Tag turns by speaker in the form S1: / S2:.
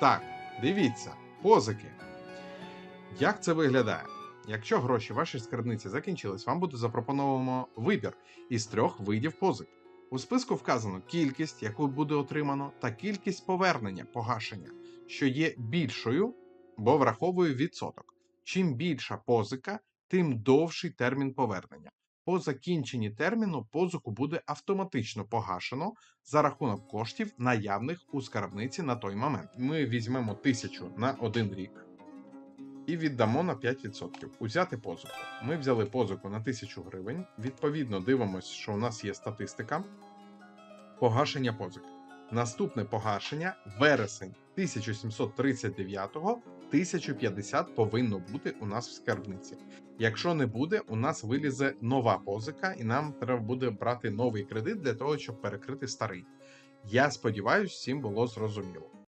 S1: Так, дивіться, позики. Як це виглядає? Якщо гроші в вашій скарбниці закінчились, вам буде запропоновано вибір із трьох видів позик. У списку вказано кількість, яку буде отримано, та кількість повернення погашення, що є більшою, бо враховує відсоток. Чим більша позика, тим довший термін повернення. По закінченні терміну позику буде автоматично погашено за рахунок коштів, наявних у скарбниці на той момент. Ми візьмемо тисячу на один рік і віддамо на 5%. Узяти позику. Ми взяли позику на 1000 гривень. Відповідно, дивимося, що у нас є статистика погашення позик. Наступне погашення вересень 1739-го 1050 повинно бути у нас в скарбниці. Якщо не буде, у нас вилізе нова позика, і нам треба буде брати новий кредит для того, щоб перекрити старий. Я сподіваюся, всім було зрозуміло.